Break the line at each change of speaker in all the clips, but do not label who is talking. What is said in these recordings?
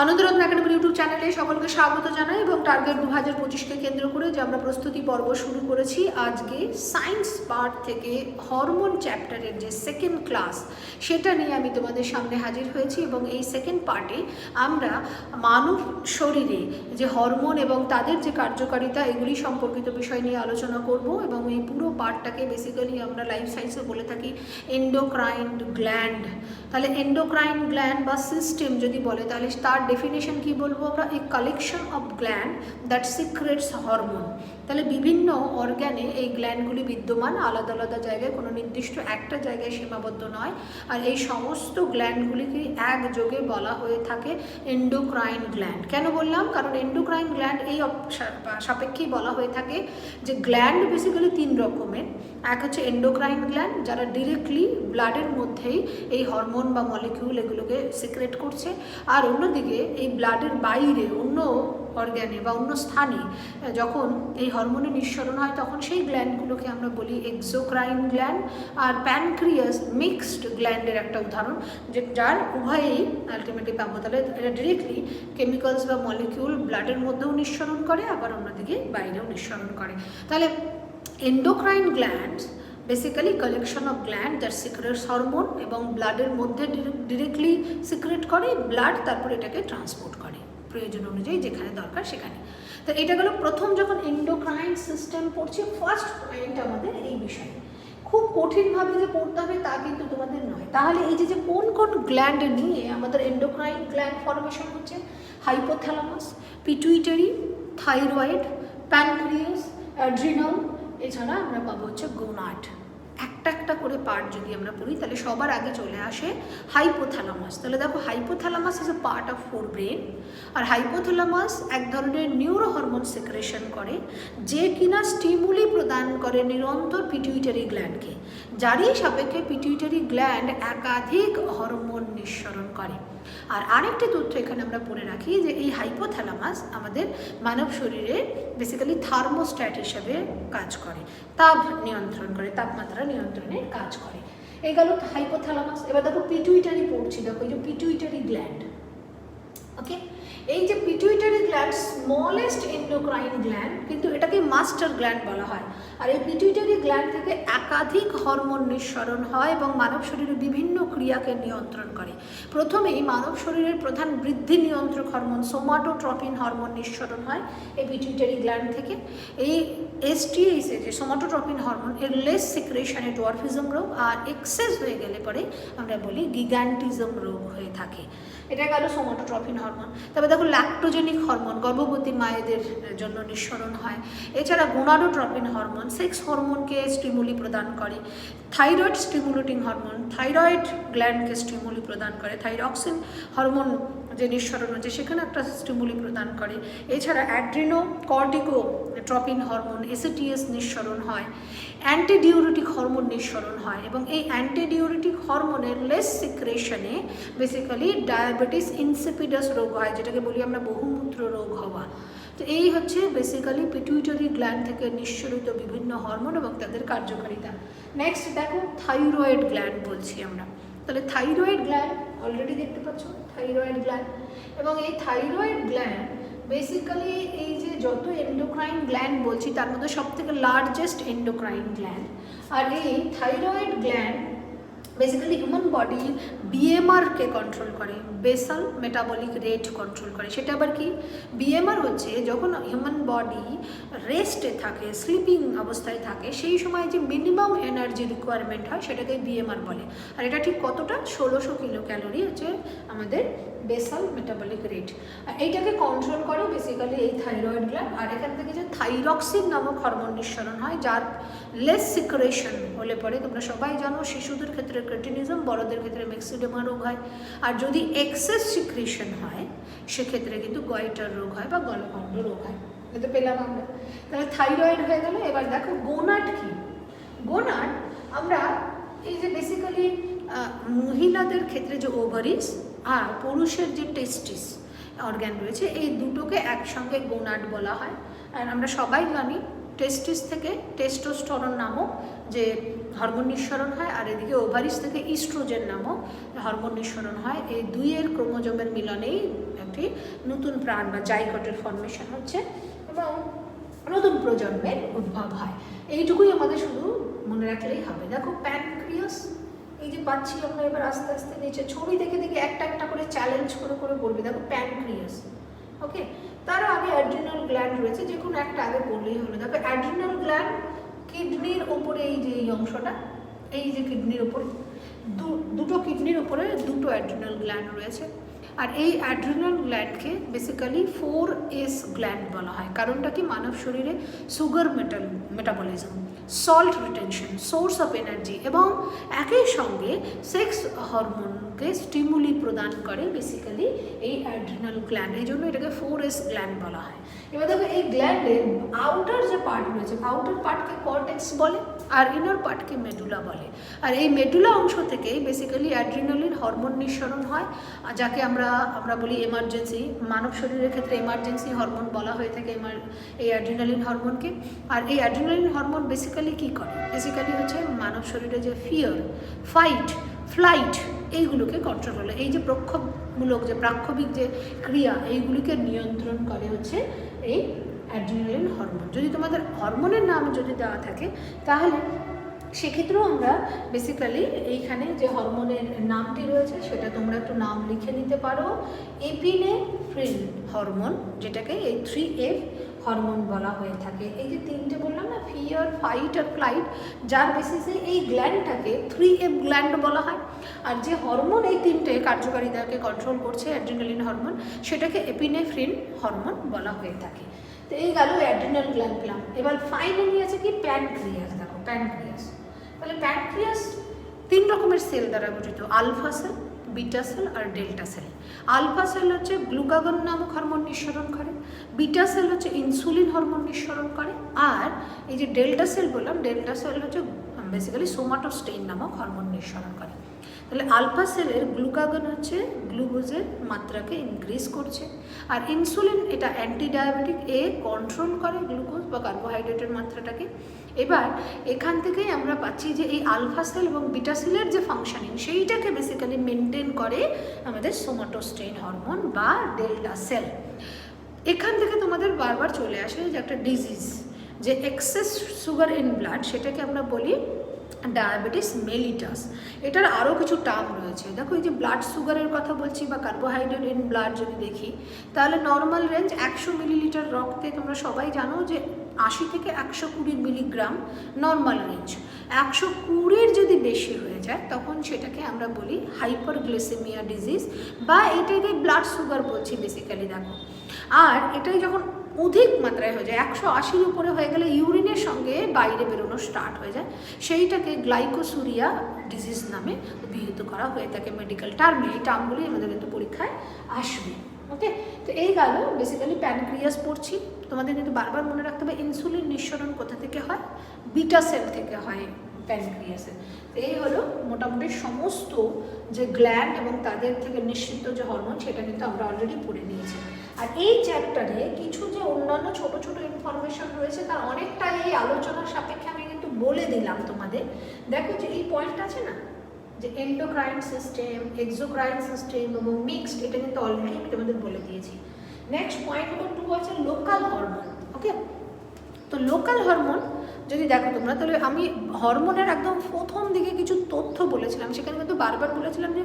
আনন্দরত্ন একাডেমির ইউটিউব চ্যানেলে সকলকে স্বাগত জানাই এবং টার্গেট দু হাজার পঁচিশকে কেন্দ্র করে যে আমরা প্রস্তুতি পর্ব শুরু করেছি, আজকে সায়েন্স পার্ট থেকে হরমোন চ্যাপ্টারের যে সেকেন্ড ক্লাস, সেটা নিয়ে আমি তোমাদের সামনে হাজির হয়েছি এবং এই সেকেন্ড পার্টে আমরা মানব শরীরে যে হরমোন এবং তাদের যে কার্যকারিতা, এগুলি সম্পর্কিত বিষয় নিয়ে আলোচনা করব এবং এই পুরো পার্টটাকে বেসিক্যালি আমরা লাইফ সায়েন্সে বলে থাকি এন্ডোক্রাইন গ্ল্যান্ড তাহলে এন্ডোক্রাইন গ্ল্যান্ড বা সিস্টেম যদি বলে, তাহলে তার ডেফিনেশন কি বলব আমরা এই collection of gland that secrets hormone তাহলে বিভিন্ন অর্গ্যানে এই গ্ল্যান্ডগুলি বিদ্যমান, আলাদা আলাদা জায়গায়, কোনো নির্দিষ্ট একটা জায়গায় সীমাবদ্ধ নয়। আর এই সমস্ত গ্ল্যান্ডগুলিকে একযোগে বলা হয়ে থাকে এন্ডোক্রাইন গ্ল্যান্ড কেন বললাম? কারণ এন্ডোক্রাইন গ্ল্যান্ড এই সাপেক্ষেই বলা হয়ে থাকে যে গ্ল্যান্ড বেসিক্যালি তিন রকমের। এক হচ্ছে এন্ডোক্রাইন গ্ল্যান্ড যারা ডিরেক্টলি ব্লাডের মধ্যেই এই হরমোন বা মলিকিউল এগুলোকে সিক্রেট করছে। আর অন্যদিকে এই ব্লাডের বাইরে অন্য অর্গ্যানে বা অন্য স্থানে, যখন এই হরমোনের নিঃসরণ হয়, তখন সেই গ্ল্যান্ডগুলোকে আমরা বলি এক্সোক্রাইন গ্ল্যান্ড আর প্যানক্রিয়াস মিক্সড গ্ল্যান্ডের একটা উদাহরণ, যে যার উভয়েই আলটিমেটলি পাবো তাহলে এটা ডিরেক্টলি কেমিক্যালস বা মলিকিউল ব্লাডের মধ্যেও নিঃসরণ করে, আবার অন্যদিকে বাইরেও নিঃসরণ করে। তাহলে endocrine glands basically collection of gland যার সিক্রেটস হরমোন এবং ব্লাডের মধ্যে ডিরেক্টলি সিক্রেট করে ব্লাড তারপর এটাকে ট্রান্সপোর্ট করে। প্রয়োজন অনুযায়ী যেখানে দরকার সেখানে। তো এটা গেল প্রথম যখন এন্ডোক্রাইন সিস্টেম পড়ছি ফার্স্ট পয়েন্ট আমাদের এই বিষয়ে। খুব কঠিনভাবে যে পড়তে হবে তা কিন্তু তোমাদের নয়। তাহলে এই যে যে কোন কোন গ্ল্যান্ড নিয়ে আমাদের এন্ডোক্রাইন গ্ল্যান্ড ফর্মেশন হচ্ছে hypothalamus pituitary thyroid pancreas adrenal এছাড়া আমরা পাবো হচ্ছে গোনাট একটা একটা করে পার্ট যদি আমরা পড়ি, তাহলে সবার আগে চলে আসে হাইপোথ্যালামাস তাহলে দেখো hypothalamus is a part of forebrain R hypothalamus এক ধরনের নিউরো হরমোন সেক্রেশন করে, যে কিনা স্টিমুলি প্রদান করে নিরন্তর পিটিউটারি গ্ল্যান্ডকে যারই সাপেক্ষে পিটিউটারি গ্ল্যান্ড একাধিক হরমোন নিঃসরণ করে। আর আরেকটি তথ্য এখানে আমরা পড়ে রাখি যে এই হাইপোথ্যালামাস আমাদের মানব শরীরে বেসিক্যালি থার্মোস্ট্যাট হিসাবে কাজ করে, তাপ নিয়ন্ত্রণ করে, তাপমাত্রা নিয়ন্ত্রণে কাজ করে। এই গেল হাইপোথ্যালামাস এবার দেখো পিটুইটারি পড়ছি, দেখো এই যে পিটুইটারি গ্ল্যান্ড ওকে এই যে pituitary gland smallest endocrine gland কিন্তু এটাকে মাস্টার গ্ল্যান্ড বলা হয়। আর এই পিটুইটারি গ্ল্যান্ড থেকে একাধিক হরমোন নিঃসরণ হয় এবং মানব শরীরের বিভিন্ন ক্রিয়াকে নিয়ন্ত্রণ করে। প্রথমেই মানব শরীরের প্রধান বৃদ্ধি নিয়ন্ত্রক হরমোন সোমাটোট্রপিন হরমোন নিঃসরণ হয় এই পিটুইটারি গ্ল্যান্ড থেকে। এই এসটিএইসে যে সোমাটোট্রপিন হরমোন এর লেস সিক্রেশনে ডোয়ারফিজম রোগ আর এক্সেস হয়ে গেলে পরে আমরা বলি গিগান্টিজম রোগ হয়ে থাকে। এটা গেল সোমাটোট্রফিন হরমোন। তবে দেখো ল্যাক্টোজেনিক হরমোন, গর্ভবতী মায়েদের জন্য নিঃসরণ হয়। এছাড়া গোনাডোট্রপিন হরমোন সেক্স হরমোনকে স্টিমুলি প্রদান করে। থাইরয়েড স্টিমুলেটিং হরমোন থাইরয়েড গ্ল্যান্ডকে স্টিমুলি প্রদান করে। থাইরক্সিন হরমোন যে নিঃসরণ হচ্ছে সেখানে একটা স্টিমুলি প্রদান করে। এছাড়া অ্যাড্রিনো কর্টিকো ট্রপিন হরমোন এসিটিএস নিঃসরণ হয় অ্যান্টিডিউরিটিক হরমোন নিঃসরণ হয় এবং এই অ্যান্টিডিউরিটিক হরমোনের লেস সিক্রেশনে বেসিক্যালি ডায়াবেটিস ইনসিপিডাস রোগ হয়, যেটাকে বলি আমরা বহুমূত্র রোগ হওয়া। তো এই হচ্ছে বেসিক্যালি পিটুইটারি গ্ল্যান্ড থেকে নিঃসরিত বিভিন্ন হরমোন এবং তাদের কার্যকারিতা। নেক্সট দেখো থাইরয়েড গ্ল্যান্ড বলছি আমরা। তাহলে থাইরয়েড গ্ল্যান্ড অলরেডি দেখতে পাচ্ছ থাইরয়েড গ্ল্যান্ড এবং এই থাইরয়েড গ্ল্যান্ড বেসিক্যালি এই যে যত এন্ডোক্রাইন গ্ল্যান্ড বলছি, তার মধ্যে সব থেকে লার্জেস্ট এন্ডোক্রাইন গ্ল্যান্ড আর এই thyroid gland basically human body বিএমআরকে control করে বেসাল মেটাবলিক রেট কন্ট্রোল করে। সেটা আবার কি? বিএমআর হচ্ছে যখন হিউম্যান বডি রেস্টে থাকে স্লিপিং অবস্থায় থাকে, সেই সময় যে মিনিমাম এনার্জি রিকোয়ারমেন্ট হয় সেটাকে বিএমআর বলে। আর এটা ঠিক কতটা? ষোলোশো কিলো ক্যালোরি হচ্ছে আমাদের বেসাল মেটাবলিক রেট আর এইটাকে কন্ট্রোল করে বেসিক্যালি এই থাইরয়েড গ্ল্যান্ড আর এখান থেকে যে থাইরক্সিন নামক হরমোন নিঃসরণ হয়, যার লেস সিক্রেশন হলে পরে তোমরা সবাই জানো, শিশুদের ক্ষেত্রে ক্রেটিনিজম বড়দের ক্ষেত্রে মেক্সিডেমা রোগ হয়। আর যদি এক্সেস সিক্রেশন হয়, সেক্ষেত্রে কিন্তু গয়টার রোগ হয় বা গলকাণ্ড রোগ হয়। এটা পেলাম আমরা। তাহলে থাইরয়েড হয়ে গেল। এবার দেখো গোনাট কি? গোনাট আমরা এই যে বেসিক্যালি মহিলাদের ক্ষেত্রে যে ওভারিস আর পুরুষের যে টেস্টিস অর্গ্যান রয়েছে, এই দুটোকে একসঙ্গে গোনাট বলা হয়। আর আমরা সবাই জানি টেস্টিস থেকে টেস্টোস্টরন নামক যে হরমোন নিঃসরণ হয়, আর এদিকে ওভারিস থেকে ইস্ট্রোজেন নামক হরমোন নিঃসরণ হয়। এই দুইয়ের ক্রোমোজোমের মিলনেই একটি নতুন প্রাণ বা জাইকটের ফর্মেশন হচ্ছে এবং নতুন প্রজন্মের উদ্ভব হয়। এইটুকুই আমাদের শুধু মনে রাখলেই হবে। দেখো প্যানক্রিয়াস এই যে পাচ্ছি আমরা এবার আস্তে আস্তে নিচে ছবি দেখে দেখে একটা একটা করে চ্যালেঞ্জ করে করে বলবে। দেখো প্যানক্রিয়াস ওকে তার আগে অ্যাড্রিনাল গ্ল্যান্ড রয়েছে, যে কোনো একটা আগে বললেই হলো। দেখো অ্যাড্রিনাল গ্ল্যান্ড কিডনির ওপরে এই যে এই অংশটা, এই যে কিডনির ওপরে দুটো কিডনির ওপরে দুটো অ্যাড্রিনাল গ্ল্যান্ড রয়েছে। আর এই অ্যাড্রিনাল গ্ল্যান্ডকে বেসিক্যালি ফোর এস গ্ল্যান্ড বলা হয়। কারণটা কি? মানব শরীরে sugar metal metabolism salt retention source of energy এবং একই সঙ্গে সেক্স হরমোনকে স্টিমুলি প্রদান করে বেসিক্যালি এই অ্যাড্রিনাল গ্ল্যান্ড এই জন্য এটাকে ফোর এস গ্ল্যান্ড বলা হয়। এবার দেখো এই গ্ল্যান্ডের আউটার যে পার্ট রয়েছে আউটার পার্টকে কর্টেক্স বলে, আর ইনার পার্টকে মেডুলা বলে। আর এই মেডুলা অংশ থেকেই বেসিক্যালি অ্যাড্রিনালিন হরমোন নিঃসরণ হয় যাকে আমরা আমরা বলি এমার্জেন্সি মানব শরীরের ক্ষেত্রে এমার্জেন্সি হরমোন বলা হয়ে থাকে এমার- এই অ্যাড্রিনালিন হরমোনকে আর এই অ্যাড্রিনালিন হরমোন বেসিক্যালি কী করে? বেসিক্যালি হচ্ছে মানব শরীরে যে ফিয়ার ফাইট ফ্লাইট, এইগুলোকে কন্ট্রোল করে এই যে প্রক্ষোভমূলক যে প্রাক্ষবিক যে ক্রিয়া, এইগুলিকে নিয়ন্ত্রণ করে হচ্ছে এই অ্যাড্রিনালিন হরমোন যদি তোমাদের হরমোনের নাম যদি দেওয়া থাকে, তাহলে সেক্ষেত্রেও আমরা বেসিক্যালি এইখানে যে হরমোনের নামটি রয়েছে, সেটা তোমরা একটু নাম লিখে নিতে পারো। এপিনেফ্রিন হরমোন যেটাকে এই থ্রি এফ হরমোন বলা হয়ে থাকে। এই যে তিনটে বললাম না ফিয়ার ফাইট আর ফ্লাইট যার বেসিসে এই গ্ল্যান্ডটাকে থ্রি এফ গ্ল্যান্ড বলা হয়। আর যে হরমোন এই তিনটে কার্যকারিতাকে কন্ট্রোল করছে অ্যাড্রিনালিন হরমোন সেটাকে এপিনেফ্রিন হরমোন বলা হয়ে থাকে। তো এই গেল অ্যাড্রিনাল গ্ল্যান্ড পেলাম। এবার ফাইনালি আছে কি? প্যানক্রিয়াস দেখো প্যানক্রিয়াস তাহলে প্যানক্রিয়াস তিন রকমের সেল দ্বারা গঠিত আলফা সেল বিটা সেল আর ডেল্টা সেল আলফা সেল হচ্ছে গ্লুকাগন নামক হরমোন নিঃসরণ করে। বিটা সেল হচ্ছে ইনসুলিন হরমোন নিঃসরণ করে, আর এই যে ডেল্টা সেল বললাম, ডেল্টা সেল হচ্ছে বেসিক্যালি সোমাটোস্টেইন নামক হরমোন নিঃসরণ করে। তাহলে আলফা সেলের গ্লুকাগন হচ্ছে, গ্লুকোজের মাত্রাকে ইনক্রিজ করছে, আর ইনসুলিন এটা অ্যান্টি ডায়াবেটিক এ কন্ট্রোল করে গ্লুকোজ বা কার্বোহাইড্রেটের মাত্রাটাকে। এবার এখান থেকেই আমরা পাচ্ছি যে এই আলফা সেল এবং বিটা সেলের যে ফাংশনিং সেইটাকে বেসিক্যালি মেনটেন করে আমাদের সোমাটোস্টেইন হরমোন বা ডেল্টা সেল। এখান থেকে তোমাদের বারবার চলে আসে যে একটা ডিজিজ যে এক্সেস সুগার ইন ব্লাড সেটাকে আমরা বলি ডায়াবেটিস মেলিটাস। এটার আরও কিছু টার্ম রয়েছে। দেখো, এই যে ব্লাড সুগারের কথা বলছি বা কার্বোহাইড্রেট ইন ব্লাড যদি দেখি, তাহলে নর্মাল রেঞ্জ একশো মিলিলিটার রক্তে তোমরা সবাই জানো যে আশি থেকে একশো কুড়ি মিলিগ্রাম নর্মাল রেঞ্জ একশো কুড়ির যদি বেশি হয়ে যায়, তখন সেটাকে আমরা বলি হাইপারগ্লিসেমিয়া ডিজিজ বা এটাকে ব্লাড সুগার বলছি বেসিক্যালি দেখো। আর এটাই যখন অধিক মাত্রায় হয়ে যায়। একশো আশির উপরে হয়ে গেলে ইউরিনের সঙ্গে বাইরে বেরোনো স্টার্ট হয়ে যায়। সেইটাকে গ্লাইকোসুরিয়া ডিজিজ নামে অভিহিত করা হয়ে থাকে মেডিকেল টার্মে এই টার্মগুলি আমাদের কিন্তু পরীক্ষায় আসবে। ওকে তো এই গেল বেসিক্যালি প্যানক্রিয়াস পড়ছি। তোমাদের কিন্তু বারবার মনে রাখতে হবে ইনসুলিন নিঃসরণ কোথা থেকে হয়? বিটা সেল থেকে হয় প্যানক্রিয়াসে এই হলো মোটামুটি সমস্ত যে গ্ল্যান্ড এবং তাদের থেকে নিঃসৃত যে হরমোন সেটা কিন্তু আমরা অলরেডি পড়ে নিয়েছি। আর এই চ্যাপ্টারে কিছু যে অন্যান্য ছোট ছোট ইনফরমেশন রয়েছে তা অনেকটা এই আলোচনার সাপেক্ষে আমি কিন্তু বলে দিলাম তোমাদের। দেখো যে এই পয়েন্ট আছে না? যে এন্ডোক্রাইন সিস্টেম এক্সোক্রাইন সিস্টেম এবং মিক্সড এটা কিন্তু অলরেডি আমি তোমাদের বলে দিয়েছি। নেক্সট পয়েন্ট নম্বর টু আছে লোকাল হরমোন ওকে তো লোকাল হরমোন যদি দেখো তোমরা, তাহলে আমি হরমোনের একদম প্রথম দিকে কিছু তথ্য বলেছিলাম, সেখানে কিন্তু বারবার বলেছিলাম যে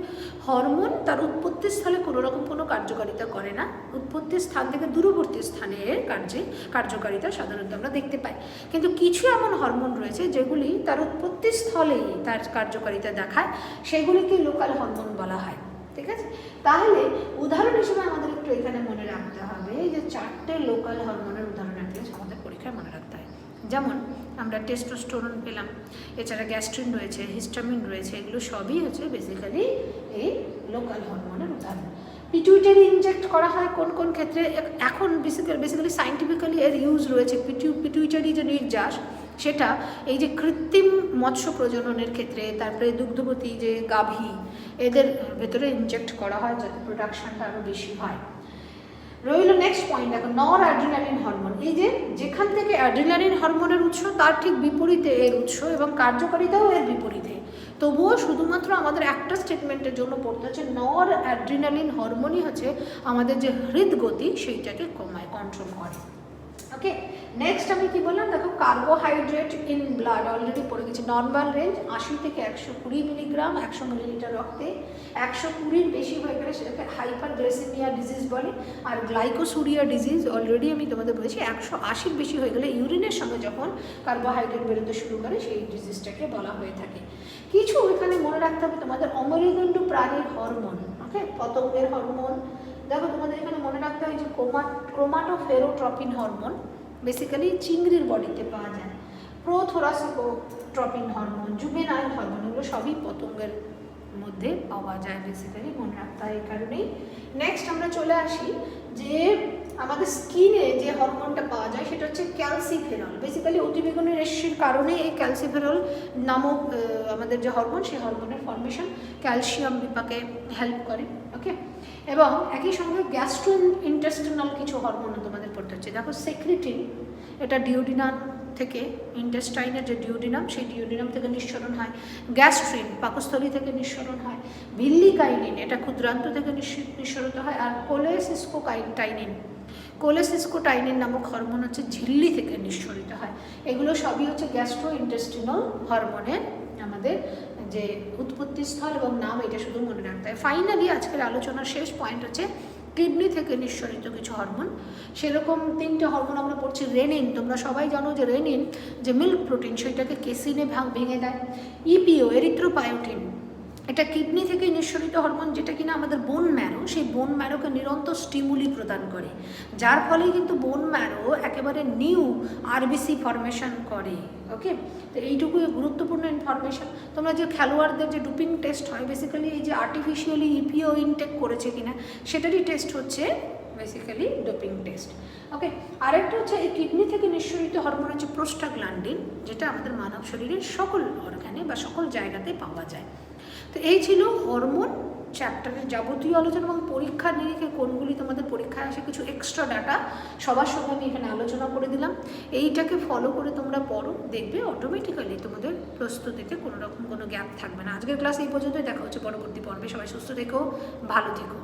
হরমোন তার উৎপত্তির স্থলে কোনো রকম কোনো কার্যকারিতা করে না। উৎপত্তির স্থান থেকে দূরবর্তী স্থানের কার্যে, কার্যকারিতা সাধারণত আমরা দেখতে পাই। কিন্তু কিছু এমন হরমোন রয়েছে যেগুলি তার উৎপত্তি স্থলেই তার কার্যকারিতা দেখায়, সেগুলিকে লোকাল হরমোন বলা হয়। ঠিক আছে? তাহলে উদাহরণ হিসেবে আমাদের একটু এখানে মনে রাখতে হবে যে চারটে লোকাল হরমোনের উদাহরণ আমাদের পরীক্ষায় মনে রাখতে হয়। যেমন আমরা টেস্টোস্টোরন পেলাম। এছাড়া গ্যাস্ট্রিন রয়েছে হিস্টামিন রয়েছে, এগুলো সবই হচ্ছে বেসিক্যালি এই লোকাল হরমোনের উদাহরণ পিটুইটারি ইনজেক্ট করা হয় কোন কোন ক্ষেত্রে? এখন বেসিক্যালি বেসিক্যালি সাইন্টিফিক্যালি এর ইউজ রয়েছে পিটু পিটুইটারি যে নির্যাস, সেটা এই যে কৃত্রিম মৎস্য প্রজননের ক্ষেত্রে, তারপরে দুগ্ধবতী যে গাভী, এদের ভেতরে ইনজেক্ট করা হয় যাতে প্রোডাকশনটা আরও বেশি হয়। রইল নেক্সট পয়েন্ট দেখো নর অ্যাড্রিনালিন হরমোন এই যে যেখান থেকে অ্যাড্রিনালিন হরমোনের উৎস, তার ঠিক বিপরীতে এর উৎস এবং কার্যকারিতাও এর বিপরীতে। তবুও শুধুমাত্র আমাদের একটা স্টেটমেন্টের জন্য পড়তে হচ্ছে নর অ্যাড্রিনালিন হরমোনই হচ্ছে আমাদের যে হৃদগতি, সেইটাকে কমায় কন্ট্রোল করে। ওকে নেক্সট আমি কি বললাম? দেখো কার্বোহাইড্রেট ইন ব্লাড অলরেডি পড়ে গেছি। নর্মাল রেঞ্জ আশি থেকে একশো কুড়ি মিলিগ্রাম একশো মিলিলিটার রক্তে। একশো কুড়ির বেশি হয়ে গেলে সেটাকে হাইপার গ্লাইসেমিয়া ডিজিজ বলে। আর গ্লাইকোসুরিয়া ডিজিজ অলরেডি আমি তোমাদের বলেছি, একশো আশির বেশি হয়ে গেলে ইউরিনের সঙ্গে যখন কার্বোহাইড্রেট বেরোতে শুরু করে, সেই ডিজিজটাকে বলা হয়ে থাকে। কিছু এখানে মনে রাখতে হবে তোমাদের অমরিগন্ডু প্রাণীর হরমোন ওকে পতঙ্গের হরমোন দেখো, তোমাদের এখানে মনে রাখতে হয় যে ক্রোমা, ক্রোমাটোফেরোট্রপিন হরমোন বেসিক্যালি চিংড়ির বডিতে পাওয়া যায়। প্রোথোরাসিকোট্রপিন হরমোন, জুবেনাইল হরমোন, এগুলো সবই পতঙ্গের মধ্যে পাওয়া যায় বেসিক্যালি মনে রাখতে হয় এই কারণেই। নেক্সট আমরা চলে আসি যে আমাদের স্কিনে যে হরমোনটা পাওয়া যায়, সেটা হচ্ছে ক্যালসিফেরল। বেসিক্যালি অতিবেগুনি রেশির কারণে এই ক্যালসিফেরল নামক আমাদের যে হরমোন, সেই হরমোনের ফর্মেশন ক্যালসিয়াম বিপাকে হেল্প করে ওকে এবং একই সঙ্গে গ্যাস্ট্রো ইন্টেস্টিনাল কিছু হরমোনও তোমাদের পড়তে হচ্ছে। দেখো সেক্রিটিন এটা ডিওডিনাম থেকে ইন্টেস্টাইনের যে ডিওডিনাম সেই ডিওডিনাম থেকে নিঃসরণ হয়। গ্যাস্ট্রিন পাকস্থলী থেকে নিঃসরণ হয়। ভিল্লিকাইনিন এটা ক্ষুদ্রান্ত থেকে নিঃস- নিঃসরিত হয়। আর কোলেসিস্কোকাইটাইনিন কোলেসিস্কোটাইনিন নামক হরমোন হচ্ছে ঝিল্লি থেকে নিঃসরিত হয়। এগুলো সবই হচ্ছে গ্যাস্ট্রো ইন্টেস্টিনাল হরমোনের আমাদের যে উৎপত্তি স্থল এবং নাম, এটা শুধু মনে রাখতে হয়। ফাইনালি আজকের আলোচনার শেষ পয়েন্ট হচ্ছে কিডনি থেকে নিঃসরিত কিছু হরমোন সেরকম তিনটে হরমোন আমরা পড়ছি রেনিন তোমরা সবাই জানো যে রেনিন যে মিল্ক প্রোটিন সেটাকে কেসিনে ভেঙে দেয়। E ইপিও এরিথ্রোপায়োটিন এটা কিডনি থেকে নিঃসরিত হরমোন যেটা কিনা আমাদের বোন ম্যারো সেই বোন ম্যারোকে নিরন্তর স্টিমুলি প্রদান করে। যার ফলে কিন্তু বোন ম্যারো একেবারে নিউ আরবিসি ফরমেশন করে ওকে তো এইটুকুই গুরুত্বপূর্ণ ইনফরমেশন তোমরা যে খেলোয়াড়দের যে ডুপিং টেস্ট হয় বেসিক্যালি এই যে আর্টিফিশিয়ালি ইপিও ইনটেক করেছে কিনা, সেটারই টেস্ট হচ্ছে বেসিক্যালি ডোপিং টেস্ট ওকে আরেকটা হচ্ছে এই কিডনি থেকে নিঃসরিত হরমোন হচ্ছে প্রোস্টাগ্ল্যান্ডিন যেটা আমাদের মানব শরীরের সকল অর্গানে বা সকল জায়গাতে পাওয়া যায়। তো এই ছিল হরমোন চ্যাপ্টারের যাবতীয় আলোচনা এবং পরীক্ষার নিরিখে কোনগুলি তোমাদের পরীক্ষায় আসে, কিছু এক্সট্রা ডাটা সবার সঙ্গে আমি এখানে আলোচনা করে দিলাম। এইটাকে ফলো করে তোমরা পড়ো, দেখবে অটোমেটিক্যালি তোমাদের প্রস্তুতিতে কোনো রকম কোনো গ্যাপ থাকবে না। আজকের ক্লাস এই পর্যন্তই, দেখা হচ্ছে পরবর্তী পর্বে। সবাই সুস্থ থেকো, ভালো থেকো।